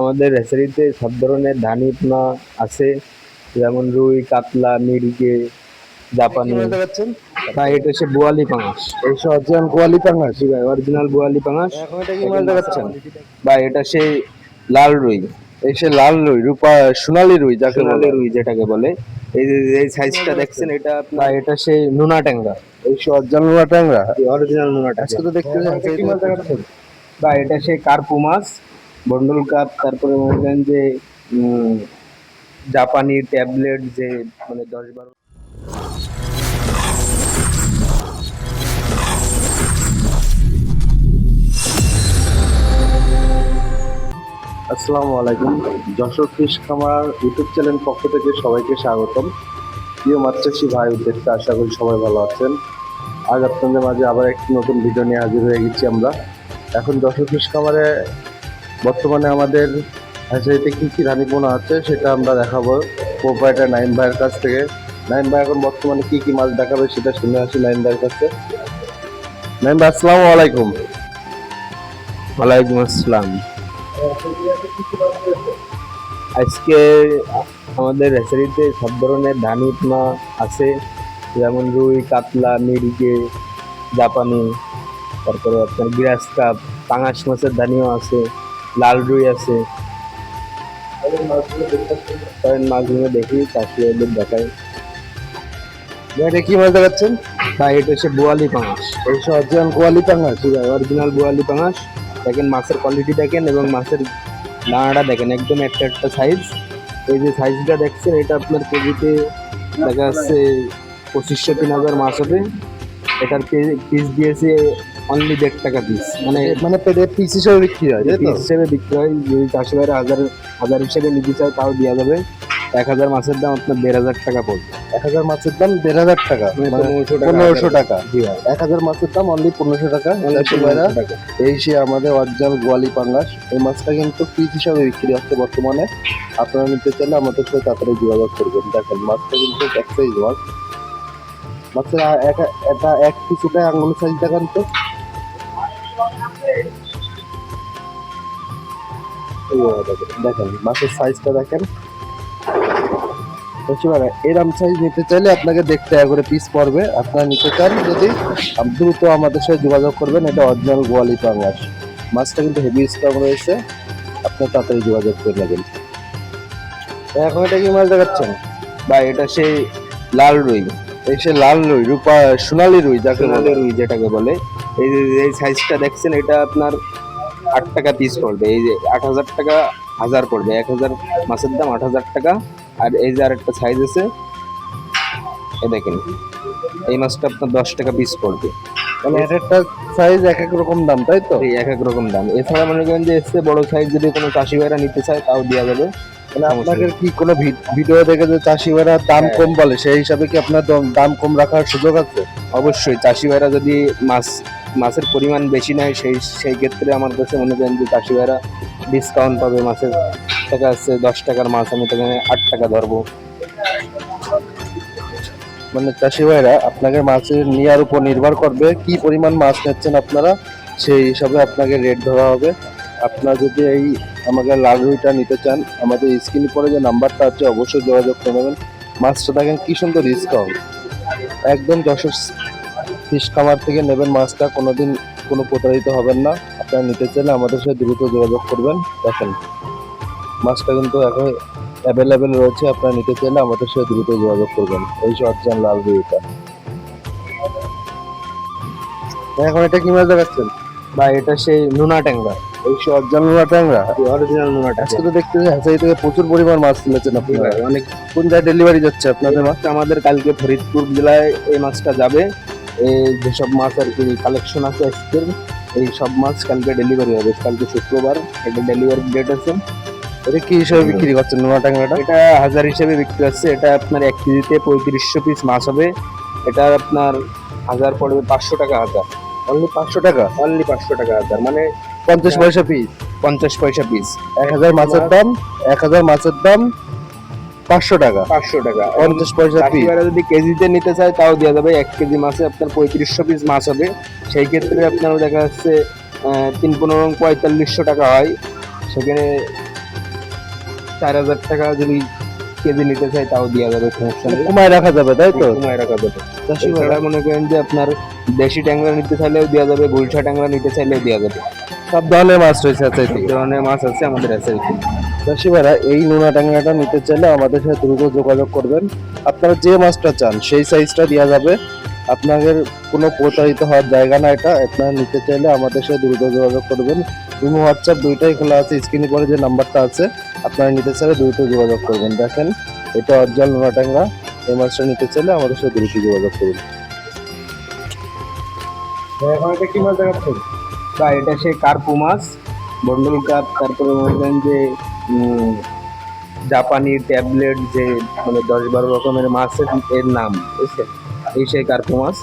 আমাদের হ্যাচারিতে সব ধরনের ধানি পোনা আছে যেমন রুই কাতলা মিরগে জাপানি। বা এটা হচ্ছে বোয়ালি পাঙাশ। এই অরিজিনাল গোয়ালি পাঙ্গাস ভাই অরিজিনাল বোয়ালি পাঙাশ। এখন এটা সেই লাল রুই। এই সে লাল রুই রূপা সোনালী রুই যাকে সোনালি বলে রুই যেটাকে বলে। এই যে এই সাইজটা দেখছেন এটা আপনার এটা সেই নোনা ট্যাংরা। এই সে অরিজিনাল ট্যাংরা। অরিজিনাল নোনা আজকে তো দেখতে কি বা এটা সেই কার্পু মাছ। বন্ডল কাপ তারপরে করেন যে জাপানি ট্যাবলেট যে মানে দশ বারো আসসালামু আলাইকুম যশোর ফিশ খামার ইউটিউব চ্যানেল পক্ষ থেকে সবাইকে স্বাগতম। প্রিয় মাছচাষী ভাই উদ্দেশ্যে আশা করি সবাই ভালো আছেন। আজ আপনাদের মাঝে আবার একটি নতুন ভিডিও নিয়ে হাজির হয়ে গেছি আমরা। এখন যশোর ফিশ খামারে বর্তমানে আমাদের হ্যাচারিতে কী কী রানী পোনা আছে সেটা আমরা দেখাবো। প্রোপাইটার নাইন ভাইয়ের কাছ থেকে। নাইন ভাই এখন বর্তমানে কী কী মাছ দেখাবে সেটা শুনে আসি নাইন ভাইয়ের কাছে। নাইন ভাই আসসালামু আলাইকুম। ওয়ালাইকুম আসসালাম। আজকে আমাদের হ্যাচারিতে সব ধরনের ধানি আছে। যেমন রুই, কাতলা মিরিকে জাপানি, তারপরে আপনার গ্রাস কাপ, পাঙাশ মাছের ধানিও আছে। লাল রুই আছে। করেন মাছগুলো দেখি চাষিদের দেখাই এটা কি মাছ দেখাচ্ছেন বা এটা হচ্ছে বোয়ালি পাঙাশ। এই সে অরিজিনাল গোয়ালি পাঙ্গাস জি ভাই অরিজিনাল বোয়ালি পাঙাশ। দেখেন মাছের কোয়ালিটি দেখেন এবং মাছের দানাটা দেখেন একদম একটা একটা সাইজ এই যে সাইজটা দেখছেন এটা আপনার কেজিতে দেখা যাচ্ছে পঁচিশশো তিন হাজার মাছ হবে। এটার পিস দিয়েছে অনলি দেড় টাকা পিস মানে মানে পিস হিসেবে বিক্রি হয় পিস হিসেবে বিক্রি হয় যদি চাষি ভাইরা হাজার হাজার হিসেবে নিতে চায় তাও দেওয়া যাবে। এক হাজার মাছের দাম আপনার দেড় হাজার টাকা পড়বে। এক হাজার মাছের দাম দেড় হাজার টাকা মানে মানে পনেরোশো টাকা এক হাজার মাছের দাম অনলি পনেরোশো টাকা এই সে আমাদের অরিজিনাল গোয়ালি পাঙ্গাস এই মাছটা কিন্তু পিস হিসাবে বিক্রি হচ্ছে বর্তমানে। আপনারা নিতে চাইলে আমাদের সাথে তাড়াতাড়ি যোগাযোগ করবেন। দেখেন মাছটা কিন্তু এক সাইজ মাছ। মাছের আ- এক- এটা এক পিস ওটা আঙুল সাইজ দেখান তো। দেখেন, মাছের সাইজটা দেখেন। বুঝতে পারেন এরম সাইজ নিতে চাইলে আপনাকে দেখতে করে পিস পড়বে। আপনারা নিতে চান যদি দ্রুত আমাদের সাথে যোগাযোগ করবেন। এটা অরিজিনাল গোয়ালি পাঙ্গাস মাছটা কিন্তু হেভি স্টক রয়েছে। আপনার তাড়াতাড়ি যোগাযোগ করে নেবেন। এখন এটা কি মাছ দেখাচ্ছেন? বা এটা সেই লাল রুই। এই সে লাল রুই রূপা সোনালী রুই যাকে সোনালি রুই যেটাকে বলে। এই এই সাইজটা দেখছেন এটা আপনার আট টাকা পিস পড়বে। এই যে আট হাজার টাকা হাজার পড়বে। এক হাজার মাছের দাম আট হাজার টাকা। আর এই যে আরেকটা সাইজ আছে এ দেখেন এই মাছটা আপনার দশ টাকা পিস পড়বে। মানে এক একটা সাইজ এক এক রকম দাম তাই তো? এই এক এক রকম দাম। এছাড়া মনে করেন যে এসছে বড় সাইজ যদি কোনো চাষি ভাইরা নিতে চায় তাও দেওয়া যাবে। মানে আপনাকে কি কোনো ভিডিও দেখে যে চাষি ভাইরা দাম হ্যাঁ। কম বলে সেই হিসাবে কি আপনার দাম কম রাখার সুযোগ আছে? অবশ্যই চাষি ভাইরা যদি মাছ মাছের পরিমাণ বেশি নেয় সেই সেই ক্ষেত্রে আমার কাছে মনে করেন যে চাষি ভাইরা ডিসকাউন্ট পাবে মাছের টাকা আছে, দশ টাকার মাছ আমি তাকে আট টাকা ধরবো। মানে চাষি ভাইরা আপনাকে মাছের নেওয়ার উপর নির্ভর করবে, কি পরিমাণ মাছ নিচ্ছেন আপনারা, সেই হিসাবে আপনাকে রেট ধরা হবে। আপনারা যদি এই আমাকে লাল রুইটা নিতে চান, আমাদের স্ক্রিনে পরে যে নাম্বারটা আছে, অবশ্যই যোগাযোগ করে নেবেন। মাছটা দেখেন কী সুন্দর ডিসকাউন্ট একদম যশোর ফিশ খামার থেকে নেবেন মাছটা কোনোদিন কোনো প্রতারিত হবেন না। আপনারা নিতে চাইলে আমাদের সাথে দ্রুত যোগাযোগ করবেন দেখেন। মাছটা কিন্তু এখন অ্যাভেলেবেল রয়েছে আপনারা নিতে চাইলে আমাদের সাথে দ্রুত যোগাযোগ করবেন। এই শর্টজান লাল রুইটা এখন এটা কি মাছ দেখাচ্ছেন? বা এটা সেই নোনা ট্যাংরা। এই শর্টজান লোনা ট্যাংরা। অরিজিনাল নোনা আজকে তো দেখতে হ্যাচারি থেকে প্রচুর পরিমাণ মাছ তুলেছেন আপনারা। অনেক কোন জায়গায় ডেলিভারি যাচ্ছে আপনাদের মাছটা আমাদের কালকে ফরিদপুর জেলায় এই মাছটা যাবে। যেসব মাছ আর কি কালেকশন আছে আজকের এই সব মাছ কালকে ডেলিভারি হবে। কালকে শুক্রবার এটা ডেলিভারি ডেট আছে। এটা কি হিসাবে বিক্রি করছেন নোনা ট্যাংরাটা? এটা হাজার হিসেবে বিক্রি হচ্ছে। এটা আপনার এক কেজিতে পঁয়ত্রিশশো পিস মাছ হবে। এটা আপনার হাজার পড়বে পাঁচশো টাকা হাজার। অনলি পাঁচশো টাকা? অনলি পাঁচশো টাকা হাজার। মানে পঞ্চাশ পয়সা পিস পঞ্চাশ পয়সা পিস এক হাজার মাছের দাম? এক হাজার মাছের দাম? পাঁচশো টাকা। পাঁচশো টাকা। পঞ্চাশ পয়সা পিস যদি কেজিতে নিতে চায় তাও দেওয়া যাবে। এক কেজি মাছে আপনার পঁয়ত্রিশশো পিস মাছ হবে। সেই ক্ষেত্রে আপনার দেখা যাচ্ছে তিন পনেরো পঁয়তাল্লিশশো টাকা হয়। সেখানে চার হাজার টাকা যদি কেজি নিতে চাই তাও দেওয়া যাবে সমস্যা নেই। কমায় রাখা যাবে তাই তো? কমায় রাখা যাবে। চাষি ভাইরা মনে করেন যে আপনার দেশি ট্যাংরা নিতে চাইলেও দেওয়া যাবে গুলশা ট্যাংরা নিতে চাইলেও দেওয়া যাবে। সব ধরনের মাছ রয়েছে আছে ধরনের মাছ আছে আমাদের আছে চাষি ভাইরা এই নোনা ট্যাংরাটা নিতে চাইলে আমাদের সাথে দ্রুত যোগাযোগ করবেন। আপনারা যে মাছটা চান সেই সাইজটা দেওয়া যাবে। আপনাদের কোনো প্রতারিত হওয়ার জায়গা না এটা। আপনারা নিতে চাইলে আমাদের সাথে দ্রুত যোগাযোগ করবেন। ইমো হোয়াটসঅ্যাপ দুইটাই খোলা আছে। স্ক্রিনে পরে যে নাম্বারটা আছে আপনারা নিতে চাইলে দ্রুত যোগাযোগ করবেন। দেখেন এটা অরিজিনাল নোনা ট্যাংরা। এই মাছটা নিতে চাইলে আমাদের সাথে দ্রুত যোগাযোগ করুন। এখন এটা কি মাছ দেখাচ্ছেন? বা এটা সেই কার্পু মাছ। বন্ডল কাপ তারপরে মনে করেন যে জাপানি ট্যাবলেট যে মানে দশ বারো রকমের মাছের এর নাম বুঝছেন এই সেই কার্পু মাছ।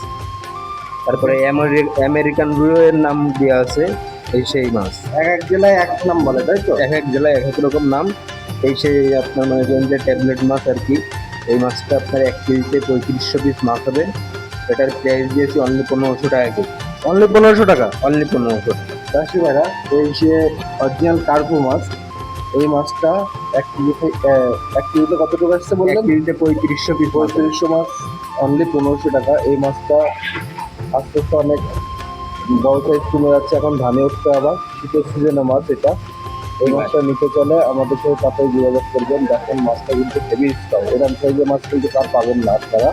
তারপরে আমেরি- আমেরিকান রুইও এর নাম দেওয়া আছে এই সেই মাছ। এক এক জেলায় এক নাম বলে তাই তো? এক এক জেলায় এক এক রকম নাম। এই সেই আপনার মনে করেন যে ট্যাবলেট মাছ আর কি এই মাছটা আপনার এক কেজিতে পঁয়ত্রিশশো পিস মাছ হবে। এটার প্রাইস দিয়েছি অনলি পনেরোশো টাকা কেজি। অনলি পনেরোশো টাকা? অনলি পনেরোশো টাকা। চাষি ভাইরা এই যে অরিজিনাল কার্পু মাছ এই মাছটা এক আহ, এক কেজিতে কত টাকা আসছে বললেন? কেজিতে পঁয়ত্রিশশো পিস পঁয়ত্রিশশো মাছ অনলি পনেরোশো টাকা। এই মাছটা আস্তে আস্তে অনেক বড় সাইজ কমে যাচ্ছে। এখন ধানে উঠতে আবার শীতের সিজনে মাছ এটা। এই মাছটা নিতে চলে আমাদের সাথে তাতেই যোগাযোগ করবেন। দেখেন মাছটা কিন্তু হেভি স্টক এরকম সাইজের মাছ কিন্তু তার পাবেন না আপনারা।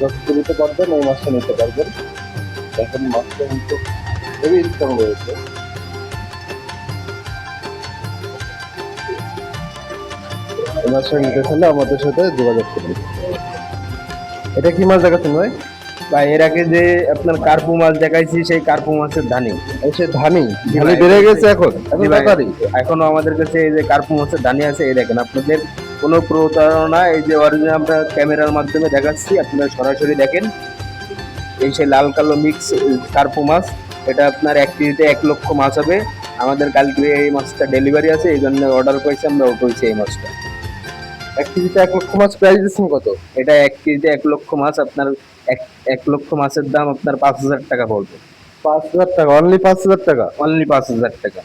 যত নিতে পারবেন এই মাছটা নিতে পারবেন। দেখেন মাছটা কিন্তু হেভি স্ট্রং রয়েছে। মাছটা নিতে চলে আমাদের সাথে যোগাযোগ করুন এটা কি মাছ দেখাচ্ছেন ভাই? বা এর আগে যে আপনার কার্পু মাছ দেখাইছি সেই কার্পু মাছের ধানি। সে ধানি? ধানি বেড়ে গেছে এখন? এখন আমাদের কাছে এই যে কার্পু মাছের ধানি আছে এই দেখেন আপনাদের কোনো প্রতারণা এই যে অরিজিনাল আমরা ক্যামেরার মাধ্যমে দেখাচ্ছি আপনারা সরাসরি দেখেন। এই সেই লাল কালো মিক্স কার্পু মাছ এটা আপনার এক কেজিতে এক লক্ষ মাছ হবে। আমাদের কালকে এই মাছটা ডেলিভারি আছে এই জন্য অর্ডার করেছি আমরা উঠেছি এই মাছটা। এক কেজিতে এক লক্ষ মাছ প্রাইস দিচ্ছেন কত? এটা এক কেজিতে এক লক্ষ মাছ আপনার এক এক লক্ষ মাছের দাম আপনার পাঁচ হাজার টাকা পড়বে। পাঁচ হাজার টাকা অনলি পাঁচ হাজার টাকা? অনলি পাঁচ হাজার টাকা।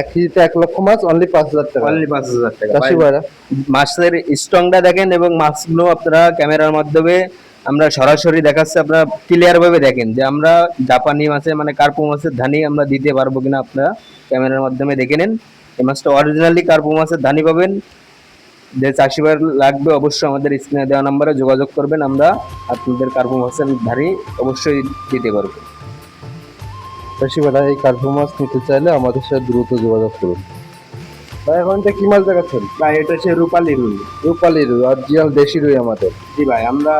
এক কেজিতে এক লক্ষ মাছ অনলি পাঁচ হাজার টাকা? অনলি পাঁচ হাজার টাকা। মাছের স্ট্রংটা দেখেন এবং মাছগুলো আপনারা ক্যামেরার মাধ্যমে আমরা সরাসরি দেখাচ্ছি আপনারা ক্লিয়ার ভাবে দেখেন যে আমরা জাপানি মাছের মানে কার্পু মাছের ধানি আমরা দিতে পারব কিনা আপনারা ক্যামেরার মাধ্যমে দেখে নেন। এই মাছটা অরিজিনালি কার্পু মাছের ধানি পাবেন। যে চাষি ভাই লাগবে অবশ্যই আমাদের স্ক্রিনে দেওয়া নাম্বারে যোগাযোগ করবেন। আমরা আপনাদের কার্পু মাছের ধানি অবশ্যই দিতে পারব। চাষি ভাইরা এই কার্পু মাছ নিতে চাইলে আমাদের সাথে দ্রুত যোগাযোগ করুন। ভাই এখন এটা কি মাছ দেখাচ্ছেন? বা এটা হচ্ছে রূপালি রুই। রূপালি রুই অরিজিনাল দেশি রুই আমাদের। জি ভাই আমরা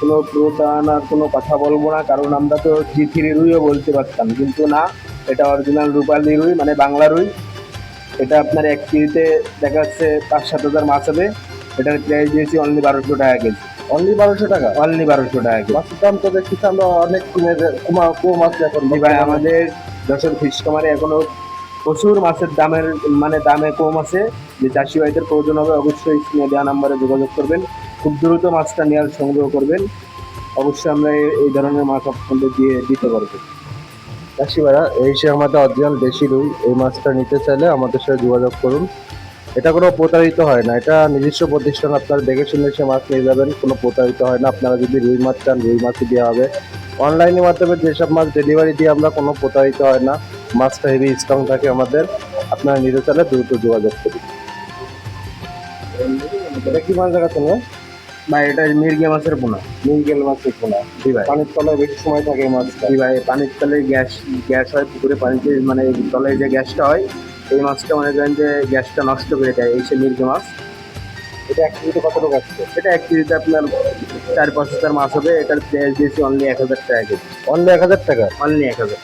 কোনো প্রতারণার কোনো কথা বলব না কারণ আমরা তো জি থ্রি রুইও বলতে পারতাম কিন্তু না এটা অরিজিনাল রূপালি রুই মানে বাংলা রুই। এটা আপনার এক কেজিতে দেখা যাচ্ছে পাঁচ সাত হাজার মাছ হবে। এটার প্রাইস দিয়েছি অনলি বারোশো টাকা কেজি। অনলি বারোশো টাকা? অনলি বারোশো টাকা কেজি। মাছের দাম তো দেখছি আমরা অনেক কমে কমা কম আছে এখন। ভাই আমাদের যশোর ফিশ কামারে এখনও প্রচুর মাছের দামের মানে দামে কম আছে। যে চাষি ভাইদের প্রয়োজন হবে অবশ্যই স্ক্রিনে দেওয়া নাম্বারে যোগাযোগ করবেন। খুব দ্রুত মাছটা নেওয়ার সংগ্রহ করবেন। অবশ্যই আমরা এই- এই ধরনের মাছ আপনাদের দিয়ে দিতে পারব। ভাইরা এই সে আমাদের অরিজিনাল দেশি রুই এই মাছটা নিতে চাইলে আমাদের সাথে যোগাযোগ করুন। এটা কোনো প্রতারিত হয় না, এটা নিজস্ব প্রতিষ্ঠান, আপনারা দেখে শুনে সে মাছ নিয়ে যাবেন, কোনো প্রতারিত হয় না। আপনারা যদি রুই মাছ চান, রুই মাছই দেওয়া হবে। অনলাইনের মাধ্যমে যেসব মাছ ডেলিভারি দিয়ে আমরা কোনো প্রতারিত হয় না, মাছটা হেভি স্ট্রং থাকে আমাদের, আপনারা নিতে চাইলে দ্রুত যোগাযোগ করুন। এটা কি মাছ দেখাচ্ছেন ভাই? এটা মির্গে মাছের পোনা। মিরগেল মাছের পোনা। জি ভাই। পানির তলায় বেশি সময় থাকে মাছটা। জি ভাই পানির তলে গ্যাস গ্যাস হয় পুকুরে পানিতে মানে তলে যে গ্যাসটা হয় এই মাছটা মনে করেন যে গ্যাসটা নষ্ট করে দেয় এই সে মির্গে মাছ। এটা এক কেজিতে কত টাকা আসছে? এটা এক কেজিতে আপনার চার পাঁচ হাজার মাছ হবে এটার প্রাইস দিয়েছি অনলি এক হাজার টাকা কেজি। অনলি এক হাজার টাকা? অনলি এক হাজার।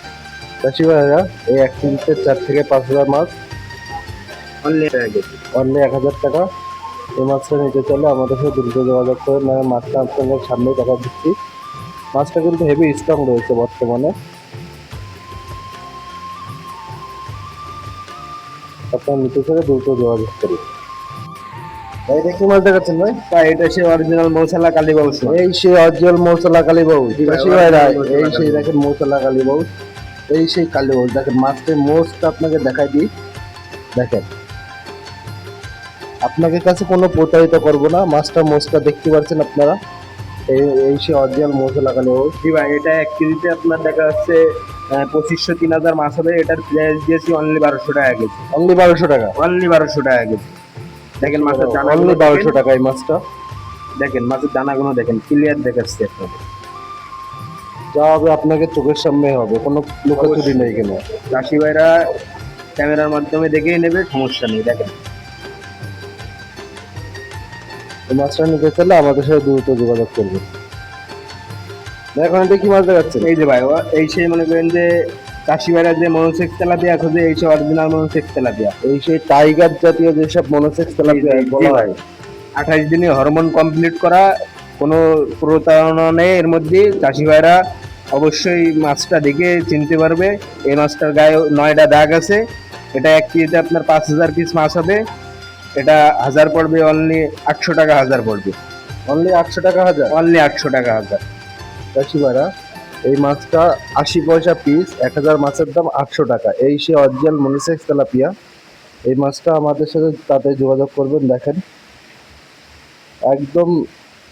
চাষি ভাইরা এই এক কেজিতে চার থেকে পাঁচ হাজার মাছ। অনলি টাকা কেজি। অনলি এক হাজার টাকা। এই মাছটা নিতে চাইলে আমাদের সাথে দ্রুত যোগাযোগ করে মানে মাছটা আপনাদের সামনে দেখা দিচ্ছি মাছটা কিন্তু হেভি স্ট্রং রয়েছে বর্তমানে। আপনার নিতে চাইলে দ্রুত যোগাযোগ ভাই এটা কি মাছ দেখাচ্ছেন ভাই? এটা অরিজিনাল মৌসালা এই সেই অরিজিনাল মৌসলা ভাই, এই সেই। দেখেন মৌসলা এই সেই দেখেন মাছটার মোচটা আপনাকে দেখাই দিই। দেখেন। আপনাদের কাছে কোনো প্রতারিত করব না। মাছটা মোষটা দেখতে পাচ্ছেন আপনারা। এই এই সে অরিজিনাল মোষ লাগানো জি ভাই এটা এক কেজিতে আপনার দেখা যাচ্ছে পঁচিশশো তিন হাজার মাছ হবে। এটার প্রাইস দিয়েছি অনলি বারোশো টাকা কেজি। অনলি বারোশো টাকা? অনলি বারোশো টাকা কেজি। দেখেন মাছের অনলি দানাগুলো বারোশো টাকা এই মাছটা। দেখেন মাছের দানাগুলো দেখেন ক্লিয়ার দেখাচ্ছে আপনাদের। যা হবে আপনাকে চোখের সামনে হবে। কোনো লুকোচুরি নেই এখানে। চাষি ভাইরা ক্যামেরার মাধ্যমে দেখেই নেবে সমস্যা নেই দেখেন। মাছটা নিতে চাইলে আমাদের সাথে দ্রুত যোগাযোগ করবে। এখন এটা কি মাছ দেখাচ্ছেন? এই যে ভাই এই সেই মনে করেন যে চাষি ভাইরা যে মনোসেক্স তেলাপিয়া খোঁজে এই সেই অরিজিনাল মনোসেক্স তেলাপিয়া এই সেই টাইগার জাতীয় যেসব মনোসেক্স তেলাপিয়া বলা হয় আঠাশ দিনে হরমোন কমপ্লিট করা কোনো প্রতারণা নেই এর মধ্যে। চাষি ভাইরা অবশ্যই মাছটা দেখে চিনতে পারবে। এই মাছটার গায়ে নয়টা দাগ আছে। এটা এক কেজিতে আপনার পাঁচ হাজার পিস মাছ হবে। এটা হাজার পড়বে অনলি আটশো টাকা হাজার পড়বে। অনলি আটশো টাকা হাজার? অনলি আটশো টাকা হাজার। ভাইরা এই মাছটা আশি পয়সা পিস এক হাজার মাছের দাম আটশো টাকা। এই সে অরিজিনাল মনোসেক্স তেলাপিয়া। এই মাছটা আমাদের সাথে তাতে যোগাযোগ করবেন দেখেন। একদম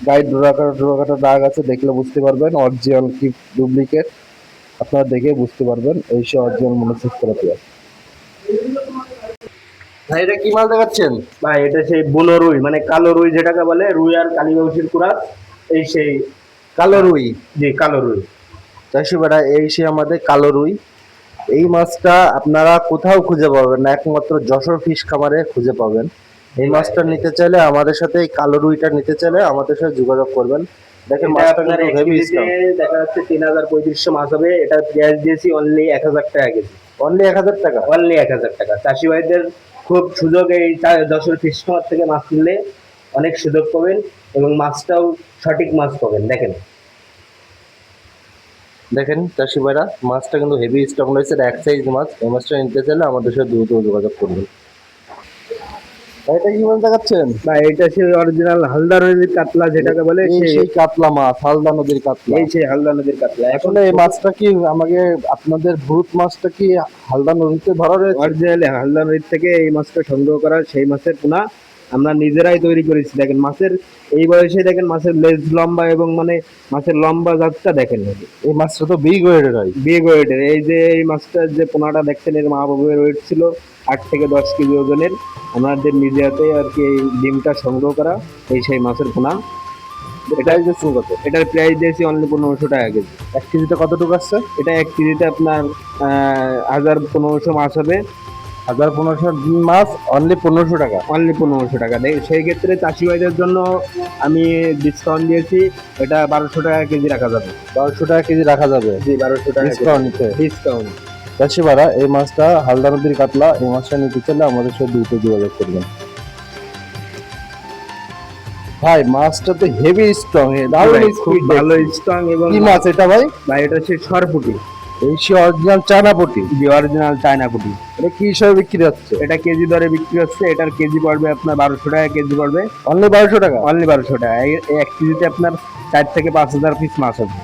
গাইড ডোরাকাটা ডোরাকাটা দাগ আছে দেখলে বুঝতে পারবেন। অরিজিনাল কি ডুপ্লিকেট আপনারা দেখে বুঝতে পারবেন এই সে অরিজিনাল মনোসেক্স তেলাপিয়া। ভাই এটা কি মাল দেখাচ্ছেন? ভাই এটা সেই বুনো রুই মানে কালো রুই যেটাকে বলে রুই আর কালী বংশীর কুড়া এই সেই কালো রুই? জি কালো রুই। চাষি বেড়া এই সে আমাদের কালো রুই। এই মাছটা আপনারা কোথাও খুঁজে পাবেন না একমাত্র যশোর ফিশ খামারে খুঁজে পাবেন। এই মাছটা নিতে চাইলে আমাদের সাথে এই কালো রুইটা নিতে চাইলে আমাদের সাথে যোগাযোগ করবেন। দেখেন মাছটা কিন্তু হেভি দেখা যাচ্ছে তিন হাজার পঁয়ত্রিশশো মাছ হবে এটা পেঁয়াজ দিয়েছি অনলি এক হাজার টাকা কেজি। অনলি এক হাজার টাকা? অনলি এক হাজার টাকা। চাষি ভাইদের খুব সুযোগ এই দশের ফিশ থেকে মাছ কিনলে অনেক সুযোগ পাবেন এবং মাছটাও সঠিক মাছ পাবেন, দেখেন। দেখেন, চাষি ভাইরা, মাছটা কিন্তু হেভি স্টক রয়েছে এক সাইজ মাছ, এই মাছটা নিতে চাইলে আমাদের সাথে দ্রুত যোগাযোগ করবেন এটা কি বলতে দেখাচ্ছেন? বা এটা সেই অরিজিনাল হালদা নদীর কাতলা যেটাকে বলে এই সেই- কাতলা মাছ হালদা নদীর কাতলা। এই সেই হালদা নদীর কাতলা। এখন আসলে এই মাছটা কি আমাকে আপনাদের ভূত মাছটা কি হালদা নদীতে ধরা রয়েছে? অরিজিনাল হালদা নদীর থেকে এই মাছটা সংগ্রহ করা সেই মাছের পোনা আমরা নিজেরাই তৈরি করেছি। দেখেন মাছের এই বয়সে দেখেন মাছের লেজ লম্বা এবং মানে মাছের লম্বা জাতটা দেখেন। এই মাছটা তো বিগ ওয়েটের হয় বিগ ওয়েটের এই যে এই মাছটার যে পোনাটা দেখছেন এর মা বাবুর ওয়েট ছিল আট থেকে দশ কেজি ওজনের। আমাদের নিজে হাতে আর কি এই ডিমটা সংগ্রহ করা এই সেই মাছের পোনা। এটাই যে কত? এটার প্রাইস দিয়েছি অনলি পনেরোশো টাকা কেজি। এক কেজিতে কতটুকু আসছে? এটা এক কেজিতে আপনার হাজার পনেরোশো মাছ হবে। হাজার পনেরোশো মাছ অনলি পনেরোশো টাকা। অনলি পনেরোশো টাকা। সেই ক্ষেত্রে চাষি ভাইদের জন্য আমি ডিসকাউন্ট দিয়েছি এটা বারোশো টাকা কেজি রাখা যাবে। বারোশো টাকা কেজি রাখা যাবে। জি বারোশো টাকা ডিসকাউন্টে ডিসকাউন্ট চাষি ভাড়া এই মাছটা হালদা নদীর কাতলা এই মাছটা নিতে চাইলে আমাদের সাথে দ্রুত যোগাযোগ করবেন। ভাই মাছটা তো হেভি স্ট্রং দারুণ খুব ভালো স্ট্রং এবং কি মাছ এটা ভাই? ভাই এটা হচ্ছে সরপুটি। সে অরিজিনাল চায়না পটি অরিজিনাল চায়না পুটি এটা কি হিসাবে বিক্রি হচ্ছে? এটা কেজি দরে বিক্রি হচ্ছে। এটার কেজি পড়বে আপনার বারোশো টাকা কেজি পড়বে অনলি বারোশো টাকা? অনলি বারোশো টাকা। এক কেজিতে আপনার চার থেকে পাঁচ হাজার পিস মাছ হবে।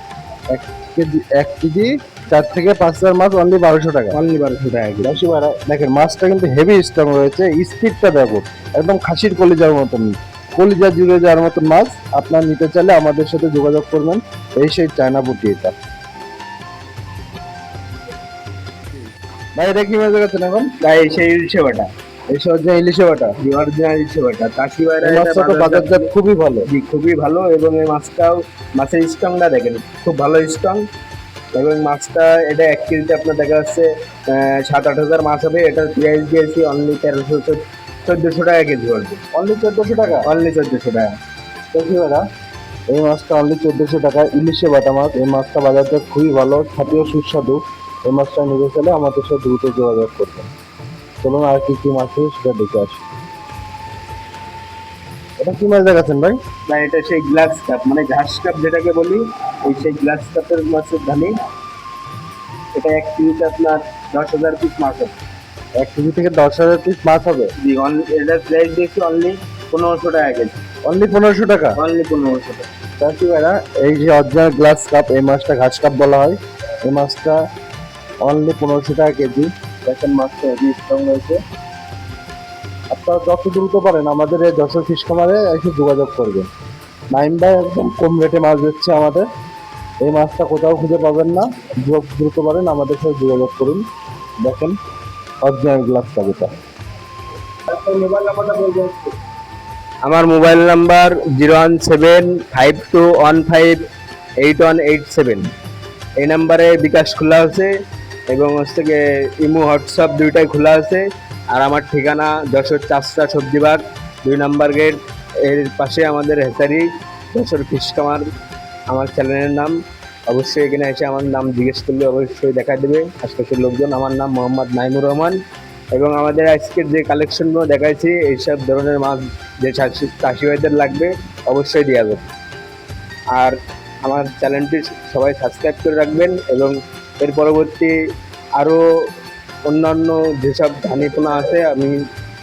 এক কেজি এক কেজি চার থেকে পাঁচ হাজার মাছ অনলি বারোশো টাকা। অনলি বারোশো টাকা চাষি ভাড়া দেখেন মাছটা কিন্তু হেভি স্ট্রং রয়েছে স্পিডটা দেখো একদম খাসির কলিজার মতন। কলিজা জুড়ে যাওয়ার মতন মাছ আপনার নিতে চাইলে আমাদের সাথে যোগাযোগ করবেন এই সেই চায়না বুটি এটা। ভাই এটা কি মাছ দেখাচ্ছেন এখন? তাই সেই সেবাটা এই সব যে ইলিশে বাটা? অরিজিনাল সেবাটা চাষি ভাইরা এই মাছটা তো বাজারজাত- খুবই ভালো। জি খুবই ভালো এবং এই মাছটাও মাছের স্ট্রংটা দেখেন খুব ভালো স্ট্রং এবং মাছটা এটা এক কেজিতে আপনার দেখা যাচ্ছে সাত আট হাজার মাছ হবে। এটার প্রাইস দিয়েছি অনলি তেরোশো চোদ্দোশো টাকা কেজি পড়বে। অনলি চোদ্দশো টাকা? অনলি চোদ্দোশো টাকা। চাষি ভাড়া এই মাছটা অনলি চোদ্দশো টাকা। ইলিশে বাটা মাছ। এই মাছটা বাজারজাত খুবই ভালো খাতেও সুস্বাদু। এই মাছটা নিতে চাইলে আমাদের সাথে দ্রুত যোগাযোগ করবেন চলুন আর কি কি মাছ আছে সেটা দেখে আসি। এটা কি মাছ দেখাচ্ছেন ভাই? না এটা সেই গ্লাস কাপ মানে ঘাস কাপ যেটাকে বলি ওই সেই গ্লাস কাপের মাছের ধানি। এটা এক কেজিতে আপনার দশ হাজার পিস মাছ হবে। এক কেজি থেকে দশ হাজার পিস মাছ হবে? জি অন- এটার প্রাইস দিয়েছি অনলি পনেরোশো টাকা কেজি। অনলি পনেরোশো টাকা? অনলি পনেরোশো টাকা। চাষি ভাইরা এই যে অরিজিনাল গ্লাস কাপ এই মাছটা ঘাস কাপ বলা হয় এই মাছটা অনলি পনেরোশো টাকা কেজি। দেখেন মাছটা হেভি স্ট্রং রয়েছে আপনারা যত দ্রুত পারেন আমাদের এই যশোর ফিশ খামারে এসে যোগাযোগ করবেন। নাইম ভাই একদম কম রেটে মাছ দিচ্ছে আমাদের। এই মাছটা কোথাও খুঁজে পাবেন না। যত দ্রুত পারেন আমাদের সাথে যোগাযোগ করুন। দেখেন, অরিজিনাল গ্লাস মোবাইল আমার mobile number zero one seven five two one five eight one eight seven এই নাম্বারে বিকাশ খোলা আছে। এবং হচ্ছে গিয়ে ইমো, হোয়াটসঅ্যাপ দুইটাই খোলা আছে। আর আমার ঠিকানা যশোর চাষটা সবজি বাগ দুই নাম্বার গেট, এর পাশে আমাদের হেসারি, যশোর ফিশ কামার আমার চ্যানেলের নাম, অবশ্যই এখানে এসে আমার নাম জিজ্ঞেস করলে অবশ্যই দেখা দেবে। আশপাশের লোকজন, আমার নাম মোহাম্মদ নাইমুর রহমান। এবং আমাদের আজকের যে কালেকশনগুলো দেখাইছি, এইসব ধরনের মাছ যে চাষি চাষি ভাইদের লাগবে, অবশ্যই দেওয়া যাবে। আর আমার চ্যানেলটি সবাই সাবস্ক্রাইব করে রাখবেন এবং এর পরবর্তী আরও অন্যান্য যেসব ধানিপোনা আছে, আমি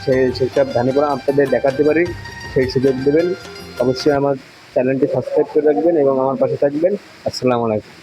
সেই সেসব ধানিপোনা আপনাদের দেখাতে পারি, সেই সুযোগ দেবেন। অবশ্যই আমার চ্যানেলটি সাবস্ক্রাইব করে রাখবেন এবং আমার পাশে থাকবেন। আসসালামু আলাইকুম।